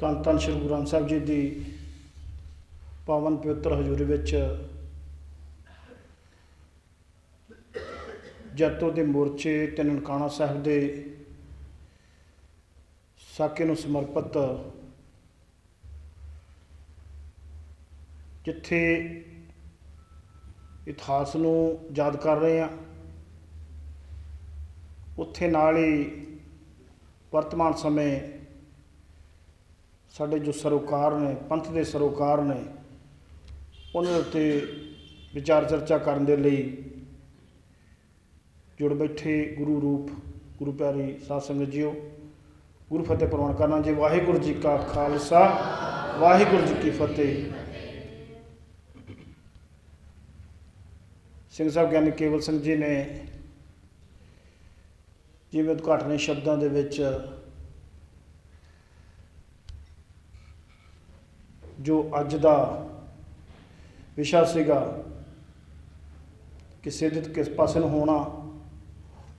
ਧੰਨ ਧੰਨ ਸ਼੍ਰੀ ਗੁਰੂ ਗ੍ਰੰਥ ਸਾਹਿਬ ਜੀ ਦੀ ਪਾਵਨ ਪਵਿੱਤਰ ਹਜ਼ੂਰੀ ਵਿੱਚ ਜੈਤੋ ਦੇ ਮੋਰਚੇ ਤੇ ਨਨਕਾਣਾ ਸਾਹਿਬ ਦੇ ਸਾਕੇ ਨੂੰ ਸਮਰਪਿਤ ਜਿੱਥੇ ਇਤਿਹਾਸ ਨੂੰ ਯਾਦ ਕਰ ਰਹੇ ਹਾਂ, ਉੱਥੇ ਨਾਲ ਹੀ ਵਰਤਮਾਨ ਸਮੇਂ ਸਾਡੇ ਜੋ ਸਰੋਕਾਰ ਨੇ, ਪੰਥ ਦੇ ਸਰੋਕਾਰ ਨੇ ਉਹਨਾਂ ਉੱਤੇ ਵਿਚਾਰ ਚਰਚਾ ਕਰਨ ਦੇ ਲਈ ਜੁੜ ਬੈਠੇ ਗੁਰੂ ਰੂਪ, ਗੁਰੂ ਪਿਆਰੀ ਸਾਧ ਸੰਗਤ ਜੀਓ, ਗੁਰੂ ਫਤਿਹ ਪ੍ਰਵਾਨ ਕਰਨਾ ਜੀ। ਵਾਹਿਗੁਰੂ ਜੀ ਕਾ ਖਾਲਸਾ, ਵਾਹਿਗੁਰੂ ਜੀ ਕੀ ਫਤਿਹ। ਸਿੰਘ ਸਾਹਿਬ ਗਿਆਨੀ ਕੇਵਲ ਸਿੰਘ ਜੀ ਨੇ ਜਿਵੇਂ ਉਦਘਾਟਨੀ ਸ਼ਬਦਾਂ ਦੇ ਵਿੱਚ ਜੋ ਅੱਜ ਦਾ ਵਿਸ਼ਾ ਸੀਗਾ ਕਿ ਸਿੱਧਤ ਕਿਸ ਪਾਸੇ ਨੂੰ ਹੋਣਾ,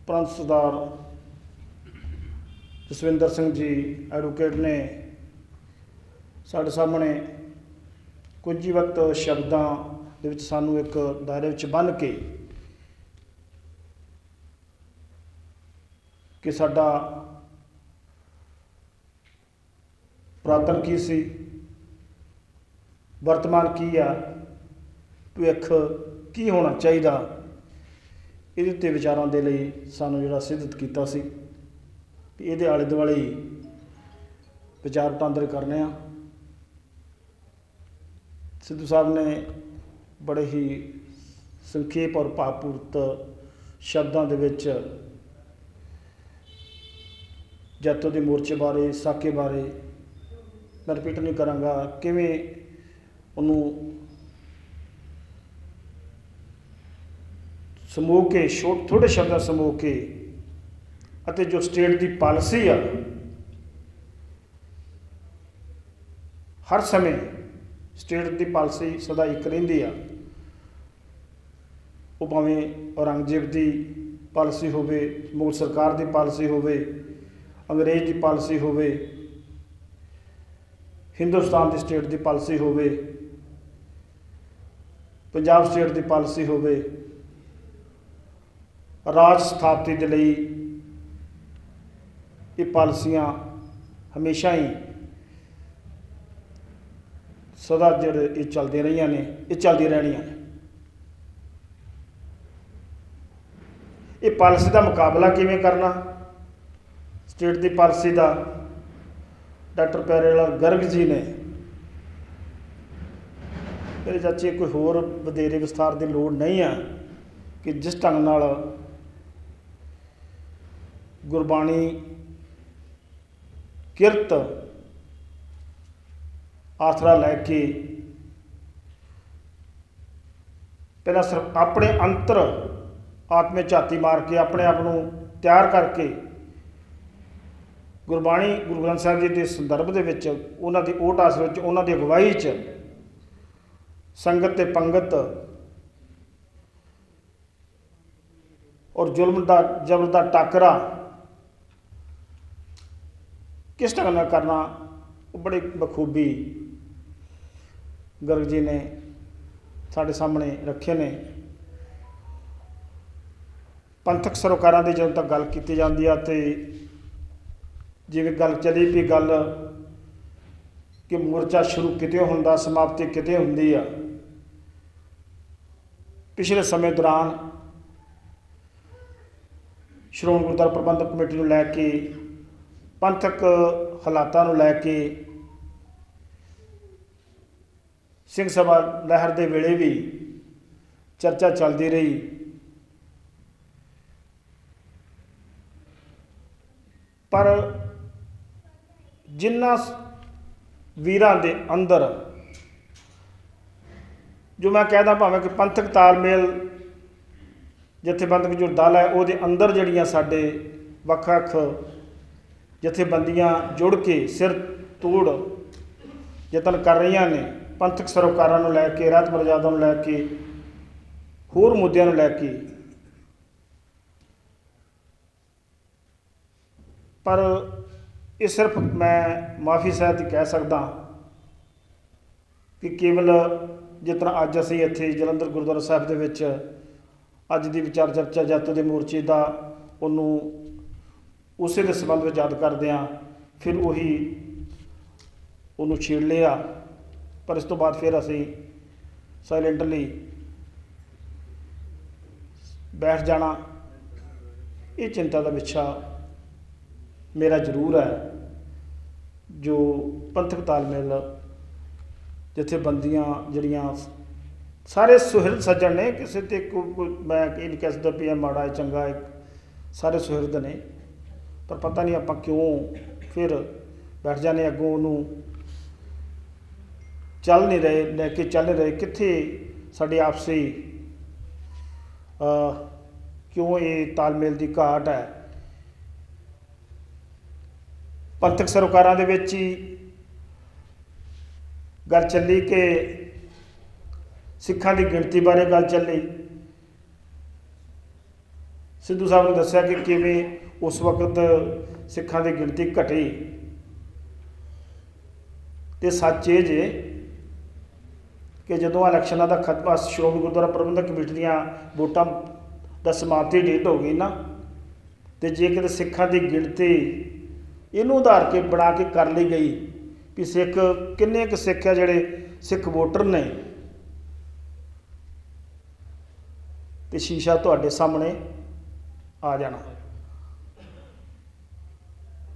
ਪ੍ਰੰਤ ਸਰਦਾਰ ਜਸਵਿੰਦਰ ਸਿੰਘ ਜੀ ਐਡਵੋਕੇਟ ਨੇ ਸਾਡੇ ਸਾਹਮਣੇ ਕੁਝ ਹੀ ਵਕਤ ਸ਼ਬਦਾਂ ਦੇ ਵਿੱਚ ਸਾਨੂੰ ਇੱਕ ਦਾਇਰੇ ਵਿੱਚ ਬੰਨ੍ਹ ਕੇ ਕਿ ਸਾਡਾ ਪੁਰਾਤਨ ਕੀ ਸੀ? ਵਰਤਮਾਨ ਕੀ ਆ? ਭਵਿੱਖ ਕੀ ਹੋਣਾ ਚਾਹੀਦਾ? ਇਹਦੇ ਉੱਤੇ ਵਿਚਾਰਾਂ ਦੇ ਲਈ ਸਾਨੂੰ ਜਿਹੜਾ ਸਿੱਧਤ ਕੀਤਾ ਸੀ, ਵੀ ਇਹਦੇ ਆਲੇ ਦੁਆਲੇ ਵਿਚਾਰ ਵਟਾਂਦਰ ਕਰਨੇ ਆ। ਸਿੱਧੂ ਸਾਹਿਬ ਨੇ ਬੜੇ ਹੀ ਸੰਖੇਪ ਔਰ ਭਾਵਪੂਰਤ ਸ਼ਬਦਾਂ ਦੇ ਵਿੱਚ ਜੱਤੋ ਦੇ ਮੋਰਚੇ ਬਾਰੇ, ਸਾਕੇ ਬਾਰੇ ਮੈਂ ਰਿਪੀਟ ਨਹੀਂ ਕਰਾਂਗਾ, ਕਿਵੇਂ ਉਹਨੂੰ ਸਮੂਹ ਕੇ, ਛੋਟ ਥੋੜੇ ਸ਼ਬਦਾਂ ਸਮੂਹ ਕੇ ਅਤੇ ਜੋ ਸਟੇਟ ਦੀ ਪਾਲਿਸੀ ਆ, ਹਰ ਸਮੇਂ ਸਟੇਟ ਦੀ ਪਾਲਿਸੀ ਸਦਾ ਇੱਕ ਰਹਿੰਦੀ ਆ। ਉਹ ਭਾਵੇਂ ਔਰੰਗਜ਼ੇਬ ਦੀ ਪਾਲਿਸੀ ਹੋਵੇ, ਮੁਗਲ ਸਰਕਾਰ ਦੀ ਪਾਲਿਸੀ ਹੋਵੇ, ਅੰਗਰੇਜ਼ ਦੀ ਪਾਲਿਸੀ ਹੋਵੇ, ਹਿੰਦੁਸਤਾਨ ਦੀ ਸਟੇਟ ਦੀ ਪਾਲਿਸੀ ਹੋਵੇ ਪੰਜਾਬ ਸਟੇਟ ਦੀ ਪਾਲਿਸੀ ਹੋਵੇ, ਰਾਜ ਸਥਾਪਤੀ ਦੇ ਲਈ ਇਹ ਪਾਲਿਸੀਆਂ ਹਮੇਸ਼ਾ ਹੀ ਸਦਾ ਜਿਹੜੇ ਇਹ ਚੱਲਦੀਆਂ ਰਹੀਆਂ ਨੇ, ਇਹ ਚੱਲਦੀਆਂ ਰਹਿਣੀਆਂ ਨੇ। ਇਹ ਪਾਲਿਸੀ ਦਾ ਮੁਕਾਬਲਾ ਕਿਵੇਂ ਕਰਨਾ? ਸਟੇਟ ਦੀ ਪਾਲਿਸੀ ਦਾ ਡਾਕਟਰ ਪਿਆਰੇਲਾਲ ਗਰਗ ਜੀ ਨੇ ਮੇਰੇ ਚਾਚੇ ਕੋਈ ਹੋਰ ਵਧੇਰੇ ਵਿਸਥਾਰ ਦੀ ਲੋੜ ਨਹੀਂ ਆ ਕਿ ਜਿਸ ਢੰਗ ਨਾਲ ਗੁਰਬਾਣੀ ਕਿਰਤ ਆਸਰਾ ਲੈ ਕੇ ਪਹਿਲਾਂ ਸਿਰਫ ਆਪਣੇ ਅੰਤਰ ਆਤਮੇ ਝਾਤੀ ਮਾਰ ਕੇ ਆਪਣੇ ਆਪ ਨੂੰ ਤਿਆਰ ਕਰਕੇ ਗੁਰਬਾਣੀ ਗੁਰੂ ਗ੍ਰੰਥ ਸਾਹਿਬ ਜੀ ਦੇ ਸੰਦਰਭ ਦੇ ਵਿੱਚ, ਉਹਨਾਂ ਦੀ ਓਟ ਆਸਰੇ ਵਿੱਚ, ਉਹਨਾਂ ਦੀ ਅਗਵਾਈ 'ਚ ਸੰਗਤ ਤੇ ਪੰਗਤ ਔਰ ਜ਼ੁਲਮ ਦਾ, ਜ਼ਬਰ ਦਾ ਟਾਕਰਾ ਕਿਸ ਢੰਗ ਨਾਲ ਕਰਨਾ, ਉਹ ਬੜੇ ਬਖੂਬੀ ਗਰਗ ਜੀ ਨੇ ਸਾਡੇ ਸਾਹਮਣੇ ਰੱਖੇ ਨੇ। ਪੰਥਕ ਸਰੋਕਾਰਾਂ ਦੀ ਜਦੋਂ ਤੱਕ ਗੱਲ ਕੀਤੀ ਜਾਂਦੀ ਆ ਤੇ ਜਿਵੇਂ ਗੱਲ ਚੱਲੀ ਵੀ ਗੱਲ ਕਿ ਮੋਰਚਾ ਸ਼ੁਰੂ ਕਿਤੇ ਹੁੰਦਾ, ਸਮਾਪਤੀ ਕਿਤੇ ਹੁੰਦੀ ਆ ਪਿਛਲੇ ਸਮੇਂ ਦੌਰਾਨ ਸ਼੍ਰੋਮਣੀ ਗੁਰਦੁਆਰਾ ਪ੍ਰਬੰਧਕ ਕਮੇਟੀ ਨੂੰ ਲੈ ਕੇ, ਪੰਥਕ ਹਾਲਾਤਾਂ ਨੂੰ ਲੈ ਕੇ, ਸਿੰਘ ਸਭਾ ਲਹਿਰ ਦੇ ਵੇਲੇ ਵੀ ਚਰਚਾ ਚੱਲਦੀ ਰਹੀ। ਪਰ ਜਿਨ੍ਹਾਂ ਵੀਰਾਂ ਦੇ ਅੰਦਰ ਜੋ ਮੈਂ ਕਹਿਦਾ ਭਾਵੇਂ ਕਿ ਪੰਥਕ ਤਾਲਮੇਲ ਜਥੇਬੰਦਕ ਜੋ ਦਲ ਹੈ, ਉਹਦੇ ਅੰਦਰ ਜਿਹੜੀਆਂ ਸਾਡੇ ਵੱਖ-ਵੱਖ ਜਥੇਬੰਦੀਆਂ ਜੁੜ ਕੇ ਸਿਰ ਤੋੜ ਯਤਨ ਕਰ ਰਹੀਆਂ ਨੇ, ਪੰਥਕ ਸਰੋਕਾਰਾਂ ਨੂੰ ਲੈ ਕੇ ਰਾਤ ਮਰਜ਼ਾਦਾ ਨੂੰ ਲੈ ਕੇ, ਹੋਰ ਮੁੱਦਿਆਂ ਨੂੰ ਲੈ ਕੇ। ਪਰ ਇਹ ਸਿਰਫ ਮੈਂ ਮਾਫੀ ਸਾਹਿਬ ਕਹਿ ਸਕਦਾ ਕਿ ਕੇਵਲ ਜਿਸ ਤਰ੍ਹਾਂ ਅੱਜ ਅਸੀਂ ਇੱਥੇ ਜਲੰਧਰ ਗੁਰਦੁਆਰਾ ਸਾਹਿਬ ਦੇ ਵਿੱਚ ਅੱਜ ਦੀ ਵਿਚਾਰ ਚਰਚਾ ਜੱਤ ਦੇ ਮੋਰਚੇ ਦਾ ਉਹਨੂੰ ਉਸੇ ਦੇ ਸੰਬੰਧ ਵਿੱਚ ਯਾਦ ਕਰਦੇ ਹਾਂ, ਫਿਰ ਉਹੀ ਉਹਨੂੰ ਛੇੜ ਲਿਆ। ਪਰ ਇਸ ਤੋਂ ਬਾਅਦ ਫਿਰ ਅਸੀਂ ਸਾਇਲੈਂਟਲੀ ਬੈਠ ਜਾਣਾ। ਇਹ ਚਿੰਤਾ ਦਾ ਵਿਸ਼ਾ ਮੇਰਾ ਜ਼ਰੂਰ ਹੈ, ਜੋ ਪੰਥਕ ਤਾਲਮੇਲ ਜਥੇਬੰਦੀਆਂ ਜਿਹੜੀਆਂ ਸਾਰੇ ਸੁਹਿਰਦ ਸੱਜਣ ਨੇ ਕਿਸੇ ਤੇ ਕੋਈ ਮੈਂ ਇਹ ਨਹੀਂ ਕਹਿ ਸਕਦਾ ਵੀ ਇਹ ਮਾੜਾ ਹੈ ਚੰਗਾ ਹੈ ਸਾਰੇ ਸੁਹਿਰਦ ਨੇ। ਪਰ ਪਤਾ ਨਹੀਂ ਆਪਾਂ ਕਿਉਂ ਫਿਰ ਬੈਠ ਜਾਂਦੇ ਅੱਗੋਂ ਉਹਨੂੰ ਚੱਲ ਨਹੀਂ ਰਹੇ ਲੈ ਕੇ ਚੱਲ ਰਹੇ। ਕਿੱਥੇ ਸਾਡੇ ਆਪਸੀ ਅ, ਕਿਉਂ ਇਹ ਤਾਲਮੇਲ ਦੀ ਘਾਟ ਹੈ? ਪੰਥਕ ਸਰਕਾਰਾਂ ਦੇ ਵਿੱਚ ਹੀ ਗੱਲ ਚੱਲੀ ਕਿ ਸਿੱਖਾਂ ਦੀ ਗਿਣਤੀ ਬਾਰੇ ਗੱਲ ਚੱਲੀ। ਸਿੱਧੂ ਸਾਹਿਬ ਨੇ ਦੱਸਿਆ ਕਿ ਕਿਵੇਂ ਉਸ ਵਕਤ ਸਿੱਖਾਂ ਦੀ ਗਿਣਤੀ ਘਟੀ। ਤੇ ਸੱਚ ਇਹ ਜੇ ਕਿ ਜਦੋਂ ਇਲੈਕਸ਼ਨਾਂ ਦਾ ਖਤਮਾ ਸ਼੍ਰੋਮਣੀ ਗੁਰਦੁਆਰਾ ਪ੍ਰਬੰਧਕ ਕਮੇਟੀ ਦੀਆਂ ਵੋਟਾਂ ਦਾ ਸਮਾਪਤੀ ਡੇਟ ਹੋ ਗਈ ਨਾ, ਤੇ ਜੇ ਕਿਤੇ ਸਿੱਖਾਂ ਦੀ ਗਿਣਤੀ ਇਹਨੂੰ ਆਧਾਰ ਕੇ ਬਣਾ ਕੇ ਕਰ ਲਈ ਗਈ ਵੀ ਸਿੱਖ ਕਿੰਨੇ ਕੁ ਸਿੱਖ ਆ ਜਿਹੜੇ ਸਿੱਖ ਵੋਟਰ ਨੇ। ਤੇ ਸ਼ੀਸ਼ਾ ਤੁਹਾਡੇ ਸਾਹਮਣੇ ਆ ਜਾਣਾ।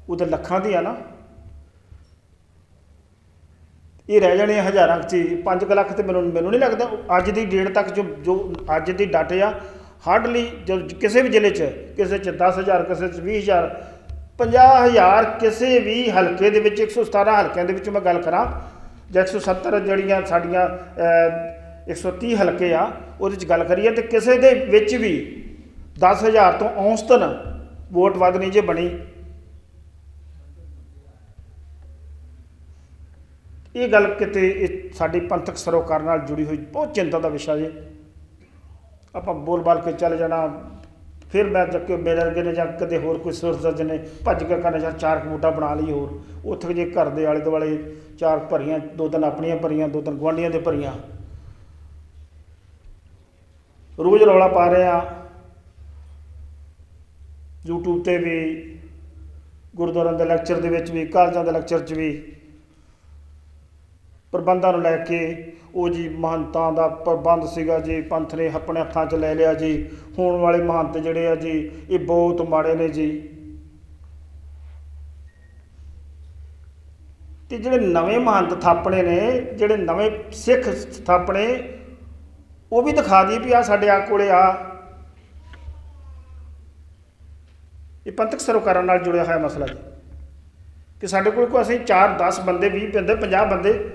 ਉਹ ਤਾਂ ਲੱਖਾਂ ਦੀ ਆ ਨਾ। ਇਹ ਰਹਿ ਜਾਣੇ ਹਜ਼ਾਰਾਂ ਚ 5 ਲੱਖ ਤੇ ਮੈਨੂੰ ਮੈਨੂੰ ਨਹੀਂ ਲੱਗਦਾ ਅੱਜ ਦੀ ਡੇਟ ਤੱਕ ਜੋ ਜੋ ਅੱਜ ਦੀ ਡਾਟੇ ਆ ਹਾਰਡਲੀ ਜੋ ਕਿਸੇ ਵੀ ਜ਼ਿਲ੍ਹੇ 'ਚ, ਕਿਸੇ 'ਚ 10000 ਕਿਸੇ 'ਚ 20000 50000 ਕਿਸੇ ਵੀ ਹਲਕੇ ਦੇ ਵਿੱਚ 117 ਹਲਕਿਆਂ ਦੇ ਵਿੱਚ ਮੈਂ ਗੱਲ ਕਰਾਂ ਜਾਂ 170 ਜਿਹੜੀਆਂ ਸਾਡੀਆਂ ਅਹ, 130 ਹਲਕੇ ਆ ਉਹਦੇ 'ਚ ਗੱਲ ਕਰੀਏ ਤੇ ਕਿਸੇ ਦੇ ਵਿੱਚ ਵੀ 10000 ਤੋਂ ਔਸਤਨ ਵੋਟ ਵੱਧ ਨਹੀਂ ਜੇ ਬਣੀ। ਇਹ ਗੱਲ ਕਿਤੇ ਇਹ ਸਾਡੀ ਪੰਥਕ ਸਰੋਕਾਰ ਨਾਲ ਜੁੜੀ ਹੋਈ ਬਹੁਤ ਚਿੰਤਾ ਦਾ ਵਿਸ਼ਾ ਜੇ। ਆਪਾਂ ਬੋਲ ਬਾਲ ਕੇ ਚੱਲ ਜਾਣਾ ਫਿਰ ਮੈਂ ਜਦ ਕਿ ਮੇਰੇ ਵਰਗੇ ਨੇ ਜਾਂ ਕਦੇ ਹੋਰ ਕੋਈ ਸੁਰਸਜ ਨੇ ਭੱਜ ਕੇ ਕਹਿੰਦਾ ਯਾਰ ਚਾਰ ਕਬੂਟਾ ਬਣਾ ਲਈ ਹੋਰ, ਉੱਥੇ ਜੇ ਘਰ ਦੇ ਆਲੇ ਦੁਆਲੇ ਚਾਰ ਭਰੀਆਂ, ਦੋ ਤਿੰਨ ਆਪਣੀਆਂ ਭਰੀਆਂ, ਦੋ ਤਿੰਨ ਗੁਆਂਢੀਆਂ ਦੇ ਭਰੀਆਂ। ਰੋਜ਼ ਰੌਲਾ ਪਾ ਰਹੇ ਆ YouTube ਤੇ ਵੀ, ਗੁਰਦੁਆਰਿਆਂ ਦੇ ਲੈਕਚਰ ਦੇ ਵਿੱਚ ਵੀ, ਕਾਲਜਾਂ ਦੇ ਲੈਕਚਰ 'ਚ ਵੀ, ਪ੍ਰਬੰਧਾਂ ਨੂੰ ਲੈ ਕੇ ਉਹ ਜੀ ਮਹੰਤਾਂ ਦਾ ਪ੍ਰਬੰਧ ਸੀਗਾ ਜੀ, ਪੰਥ ਨੇ ਆਪਣੇ ਹੱਥਾਂ 'ਚ ਲੈ ਲਿਆ ਜੀ। ਹੋਣ ਵਾਲੇ ਮਹੰਤ ਜਿਹੜੇ ਆ ਜੀ, ਇਹ ਬਹੁਤ ਮਾੜੇ ਨੇ ਜੀ। ਤੇ ਜਿਹੜੇ ਨਵੇਂ ਮਹੰਤ ਥਾਪਣੇ ਨੇ, ਜਿਹੜੇ ਨਵੇਂ ਸਿੱਖ ਥਾਪਣੇ, ਉਹ ਵੀ ਦਿਖਾ ਦੀ ਵੀ ਆ ਸਾਡੇ ਆ ਕੋਲੇ ਆ ਇਹ ਪੰਥਕ ਸਰੋਕਾਰਾਂ ਨਾਲ ਜੁੜਿਆ ਹੋਇਆ ਮਸਲਾ ਜੀ। ਕਿ ਸਾਡੇ ਕੋਲ ਕੋਈ ਅਸੀਂ 4 10 ਬੰਦੇ 20 ਬੰਦੇ 50 ਬੰਦੇ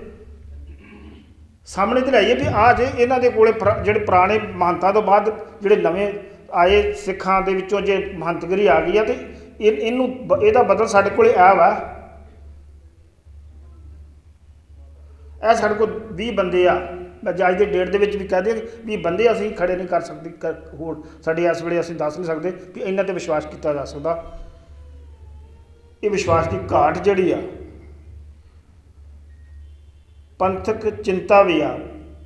ਸਾਹਮਣੇ ਤੇ ਲਾਈਏ ਵੀ ਆ ਜੇ ਇਹਨਾਂ ਦੇ ਕੋਲੇ ਪੁਰਾ- ਜਿਹੜੇ ਪੁਰਾਣੇ ਮਹੰਤਾਂ ਤੋਂ ਬਾਅਦ ਜਿਹੜੇ ਨਵੇਂ ਆਏ ਸਿੱਖਾਂ ਦੇ ਵਿੱਚੋਂ ਜੇ ਮਹੰਤਗਰੀ ਆ ਗਈ ਆ ਤੇ ਇਹ ਇਹਨੂੰ ਬ- ਇਹਦਾ ਬਦਲ ਸਾਡੇ ਕੋਲੇ ਆ ਵਾ। ਇਹ ਸਾਡੇ ਕੋਲ 20 ਬੰਦੇ ਆ। ਮੈਂ ਅੱਜ ਦੇ ਡੇਟ ਦੇ ਵਿੱਚ ਵੀ ਕਹਿ ਦਿਆਂ ਵੀ ਬੰਦੇ ਅਸੀਂ ਖੜੇ ਨਹੀਂ ਕਰ ਸਕਦੇ ਕਰ- ਹੋਰ ਸਾਡੇ ਇਸ ਵੇਲੇ ਅਸੀਂ ਦੱਸ ਨਹੀਂ ਸਕਦੇ ਕਿ ਇਹਨਾਂ ਤੇ ਵਿਸ਼ਵਾਸ ਕੀਤਾ ਜਾ ਸਕਦਾ। ਇਹ ਵਿਸ਼ਵਾਸ ਦੀ ਘਾਟ ਜਿਹੜੀ ਆ ਪੰਥਕ ਚਿੰਤਾ ਵੀ ਆ,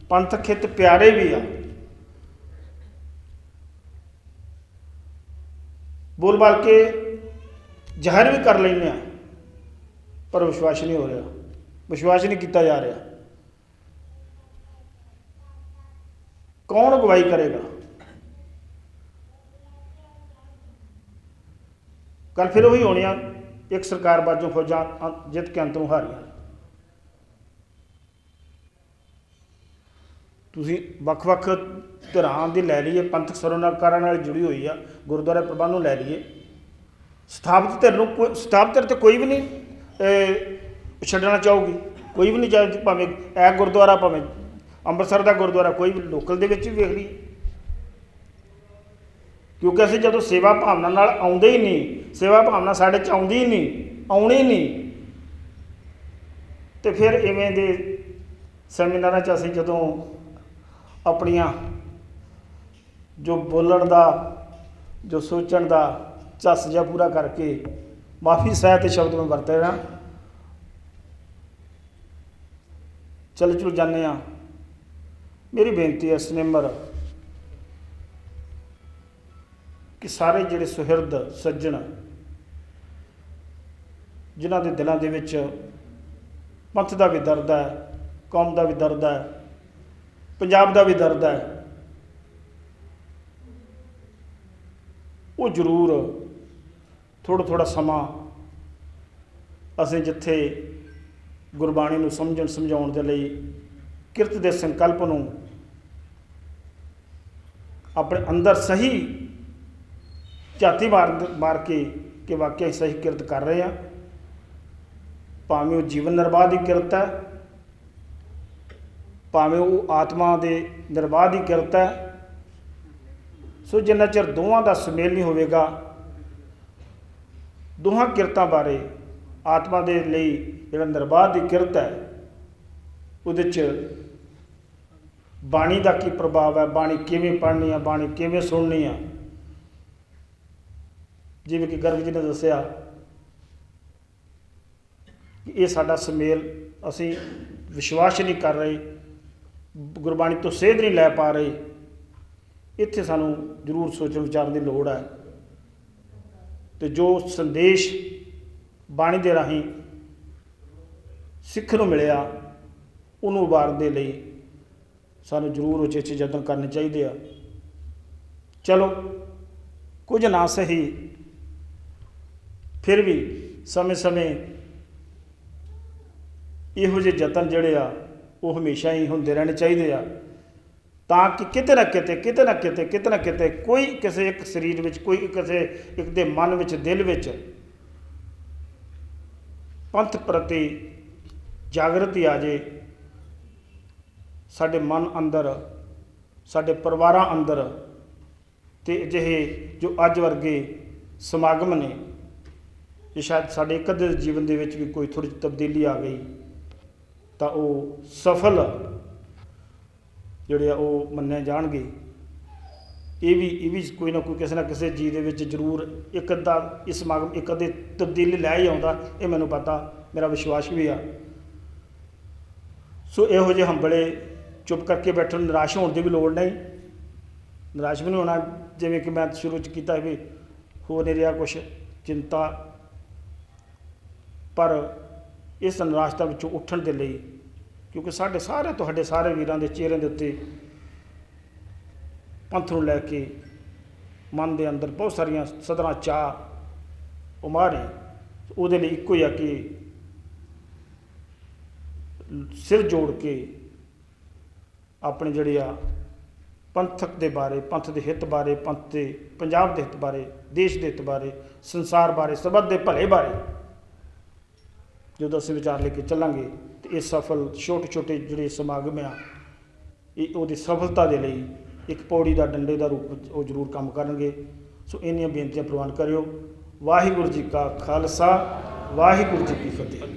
ਪੰਥਕ ਹਿੱਤ ਪਿਆਰੇ ਵੀ ਆ। ਬੋਲ ਬਾਲ ਕੇ ਜ਼ਾਹਿਰ ਵੀ ਕਰ ਲੈਂਦੇ ਆ, ਪਰ ਵਿਸ਼ਵਾਸ ਨਹੀਂ ਹੋ ਰਿਹਾ। ਵਿਸ਼ਵਾਸ ਨਹੀਂ ਕੀਤਾ ਜਾ ਰਿਹਾ। ਕੌਣ ਅਗਵਾਈ ਕਰੇਗਾ? ਕੱਲ ਫਿਰ ਉਹੀ ਹੋਣੀ ਇੱਕ ਸਰਕਾਰ ਬਾਜੋਂ ਫੌਜਾਂ ਜਿੱਤ ਕੇ ਅੰਤ ਨੂੰ ਹਾਰੀਆਂ। ਤੁਸੀਂ ਵੱਖ-ਵੱਖ ਧਿਰਾਂ ਦੀ ਲੈ ਲਈਏ, ਪੰਥਕ ਸਰੋਕਾਰਾਂ ਨਾਲ ਜੁੜੀ ਹੋਈ ਆ, ਗੁਰਦੁਆਰਾ ਪ੍ਰਬੰਧ ਨੂੰ ਲੈ ਲਈਏ। ਸਥਾਪਿਤ ਧਿਰ ਨੂੰ ਕੋਈ, ਸਥਾਪਿਤ ਧਿਰ ਤੇ ਕੋਈ ਵੀ ਨਹੀਂ ਛੱਡਣਾ ਚਾਹੂਗੀ। ਕੋਈ ਵੀ ਨਹੀਂ ਚਾਹੇ ਭਾਵੇਂ ਇਹ ਗੁਰਦੁਆਰਾ ਭਾਵੇਂ ਅੰਮ੍ਰਿਤਸਰ ਦਾ ਗੁਰਦੁਆਰਾ, ਕੋਈ ਵੀ ਲੋਕਲ ਦੇ ਵਿੱਚ ਵੀ ਵੇਖ ਲਈਏ। ਕਿਉਂਕਿ ਅਸੀਂ ਜਦੋਂ ਸੇਵਾ ਭਾਵਨਾ ਨਾਲ ਆਉਂਦੇ ਹੀ ਨਹੀਂ, ਸੇਵਾ ਭਾਵਨਾ ਸਾਡੇ ਚ ਆਉਂਦੀ ਹੀ ਨਹੀਂ, ਆਉਣੀ ਨਹੀਂ, ਤੇ ਫਿਰ ਇਵੇਂ ਦੇ ਸੈਮੀਨਾਰਾਂ 'ਚ ਅਸੀਂ ਜਦੋਂ ਆਪਣੀਆਂ ਜੋ ਬੋਲਣ ਦਾ, ਜੋ ਸੋਚਣ ਦਾ ਝੱਸ ਜਿਹਾ ਪੂਰਾ ਕਰਕੇ ਮਾਫੀ ਸਹਿਤ ਸ਼ਬਦ ਮੈਂ ਵਰਤੇ ਰਿਹਾ ਚਲ ਚਲ ਜਾਂਦੇ ਆ ਮੇਰੀ ਬੇਨਤੀ ਹੈ ਸਨੇਮਰ, ਕਿ ਸਾਰੇ ਜਿਹੜੇ ਸੁਹਿਰਦ ਸੱਜਣ, ਜਿਨ੍ਹਾਂ ਦੇ ਦਿਲਾਂ ਦੇ ਵਿੱਚ ਪੰਥ ਦਾ ਵੀ ਦਰਦ ਹੈ, ਕੌਮ ਦਾ ਵੀ ਦਰਦ ਹੈ ਪੰਜਾਬ ਦਾ ਵੀ ਦਰਦ ਹੈ। ਉਹ ਜ਼ਰੂਰ ਥੋੜਾ ਥੋੜਾ ਸਮਾਂ ਅਸੀਂ ਜਿੱਥੇ ਗੁਰਬਾਣੀ ਨੂੰ ਸਮਝਣ, ਸਮਝਾਉਣ ਦੇ ਲਈ ਕਿਰਤ ਦੇ ਸੰਕਲਪ ਨੂੰ ਆਪਣੇ ਅੰਦਰ ਸਹੀ ਝਾਤੀ ਮਾਰ ਮਾਰ ਕੇ ਕਿ ਵਾਕਿਆ ਹੀ ਸਹੀ ਕਿਰਤ ਕਰ ਰਹੇ ਆ ਭਾਵੇਂ ਉਹ ਜੀਵਨ ਨਿਰਵਾਹ ਦੀ ਕਿਰਤ ਹੈ ਭਾਵੇਂ ਉਹ ਆਤਮਾ ਦੇ ਨਿਰਵਾਹ ਦੀ ਕਿਰਤ ਹੈ, ਸੋ ਜਿੰਨਾ ਚਿਰ ਦੋਵਾਂ ਦਾ ਸੁਮੇਲ ਨਹੀਂ ਹੋਵੇਗਾ, ਦੋਹਾਂ ਕਿਰਤਾਂ ਬਾਰੇ ਆਤਮਾ ਦੇ ਲਈ ਜਿਹੜਾ ਨਿਰਵਾਹ ਦੀ ਕਿਰਤ ਹੈ, ਉਹਦੇ ਚ ਬਾਣੀ ਦਾ ਕੀ ਪ੍ਰਭਾਵ ਹੈ, ਬਾਣੀ ਕਿਵੇਂ ਪੜ੍ਹਨੀ ਆ, ਬਾਣੀ ਕਿਵੇਂ ਸੁਣਨੀ ਆ। ਜਿਵੇਂ ਕਿ ਗਰਭ ਜੀ ਨੇ ਦੱਸਿਆ ਕਿ ਇਹ ਸਾਡਾ ਸੁਮੇਲ ਅਸੀਂ ਵਿਸ਼ਵਾਸ ਨਹੀਂ ਕਰ ਰਹੇ ਗੁਰਬਾਣੀ ਤੋਂ ਸੇਧ ਨਹੀਂ ਲੈ ਪਾ ਰਹੇ। ਇੱਥੇ ਸਾਨੂੰ ਜ਼ਰੂਰ ਸੋਚਣ ਵਿਚਾਰਨ ਦੀ ਲੋੜ ਹੈ। ਤੇ ਜੋ ਸੰਦੇਸ਼ ਬਾਣੀ ਦੇ ਰਾਹੀਂ ਸਿੱਖ ਨੂੰ ਮਿਲਿਆ, ਉਹਨੂੰ ਉਭਾਰਨ ਦੇ ਲਈ ਸਾਨੂੰ ਜ਼ਰੂਰ ਉਚੇਚੇ ਯਤਨ ਕਰਨੇ ਚਾਹੀਦੇ ਆ। ਚਲੋ, ਕੁਝ ਨਾ ਸਹੀ, ਫਿਰ ਵੀ ਸਮੇਂ-ਸਮੇਂ ਇਹੋ ਜਿਹੇ ਯਤਨ ਜਿਹੜੇ ਆ ਉਹ ਹਮੇਸ਼ਾ ਹੀ ਹੁੰਦੇ ਰਹਿਣੇ ਚਾਹੀਦੇ ਆ। ਤਾਂ ਕਿ ਕਿਤੇ ਨਾ ਕਿਤੇ ਕਿਤੇ ਨਾ ਕਿਤੇ ਕਿਤੇ ਨਾ ਕਿਤੇ ਕੋਈ ਕਿਸੇ ਇੱਕ ਸਰੀਰ ਵਿੱਚ, ਕੋਈ ਕਿਸੇ ਇੱਕ ਦੇ ਮਨ ਵਿੱਚ, ਦਿਲ ਵਿੱਚ ਪੰਥ ਪ੍ਰਤੀ ਜਾਗਰਤੀ ਆ ਜੇ। ਸਾਡੇ ਮਨ ਅੰਦਰ, ਸਾਡੇ ਪਰਿਵਾਰਾਂ ਅੰਦਰ ਤੇ ਅਜਿਹੇ ਜੋ ਅੱਜ ਵਰਗੇ ਸਮਾਗਮ ਨੇ ਜੇ ਸ਼ਾਇਦ ਸਾਡੇ ਇੱਕ ਅੱਧੇ ਜੀਵਨ ਦੇ ਵਿੱਚ ਵੀ ਕੋਈ ਥੋੜੀ ਜਿਹੀ ਤਬਦੀਲੀ ਆ ਗਈ। ਤਾਂ ਉਹ ਸਫਲ ਜਿਹੜੇ ਆ ਉਹ ਮੰਨੇ ਜਾਣਗੇ। ਇਹ ਵੀ ਇਹ ਵੀ ਕੋਈ ਨਾ ਕੋਈ ਕਿਸੇ ਨਾ ਕਿਸੇ ਜੀ ਦੇ ਵਿੱਚ ਜ਼ਰੂਰ ਇੱਕ ਅੱਧਾ ਇਸ ਸਮਾਗਮ, ਇੱਕ ਅੱਧੇ ਤਬਦੀਲੀ ਲੈ ਹੀ ਆਉਂਦਾ, ਇਹ ਮੈਨੂੰ ਪਤਾ, ਮੇਰਾ ਵਿਸ਼ਵਾਸ ਵੀ ਆ। ਸੋ ਇਹੋ ਜਿਹੇ ਹੰਬਲੇ ਚੁੱਪ ਕਰਕੇ ਬੈਠਣ ਨਿਰਾਸ਼ ਹੋਣ ਦੀ ਵੀ ਲੋੜ ਨਹੀਂ। ਨਿਰਾਸ਼ ਵੀ ਨਹੀਂ ਹੋਣਾ, ਜਿਵੇਂ ਕਿ ਮੈਂ ਸ਼ੁਰੂ ਚ ਕੀਤਾ ਵੀ ਹੋ ਨਹੀਂ ਰਿਹਾ ਕੁਛ, ਚਿੰਤਾ। ਪਰ ਇਸ ਨਿਰਾਸ਼ਤਾ ਵਿੱਚੋਂ ਉੱਠਣ ਦੇ ਲਈ, ਕਿਉਂਕਿ ਸਾਡੇ ਸਾਰੇ ਤੁਹਾਡੇ ਸਾਰੇ ਵੀਰਾਂ ਦੇ ਚਿਹਰਿਆਂ ਦੇ ਉੱਤੇ ਪੰਥ ਨੂੰ ਲੈ ਕੇ ਮਨ ਦੇ ਅੰਦਰ ਬਹੁਤ ਸਾਰੀਆਂ ਸਦਰਾਂ ਚਾਹ ਉਮਾਰੇ, ਉਹਦੇ ਲਈ ਇੱਕੋ ਹੀ ਆ ਕਿ ਸਿਰ ਜੋੜ ਕੇ ਆਪਣੇ ਜਿਹੜੇ ਆ ਪੰਥਕ ਦੇ ਬਾਰੇ, ਪੰਥ ਦੇ ਹਿੱਤ ਬਾਰੇ, ਪੰਥ ਦੇ ਪੰਜਾਬ ਦੇ ਹਿੱਤ ਬਾਰੇ, ਦੇਸ਼ ਦੇ ਹਿੱਤ ਬਾਰੇ, ਸੰਸਾਰ ਬਾਰੇ, ਸਬਦ ਦੇ ਭਲੇ ਬਾਰੇ ਜਦੋਂ ਅਸੀਂ ਵਿਚਾਰ ਲੈ ਕੇ ਚੱਲਾਂਗੇ ਤੇ ਇਹ ਸਫਲ ਛੋਟੇ ਛੋਟੇ ਜਿਹੜੇ ਸਮਾਗਮ ਆ, ਇਹ ਉਹਦੀ ਸਫਲਤਾ ਦੇ ਲਈ ਇੱਕ ਪੌੜੀ ਦਾ ਡੰਡੇ ਦਾ ਰੂਪ ਉਹ ਜ਼ਰੂਰ ਕੰਮ ਕਰਨਗੇ। ਸੋ ਇੰਨੀਆਂ ਬੇਨਤੀਆਂ ਪ੍ਰਵਾਨ ਕਰਿਓ। ਵਾਹਿਗੁਰੂ ਜੀ ਕਾ ਖਾਲਸਾ, ਵਾਹਿਗੁਰੂ ਜੀ ਕੀ ਫਤਿਹ।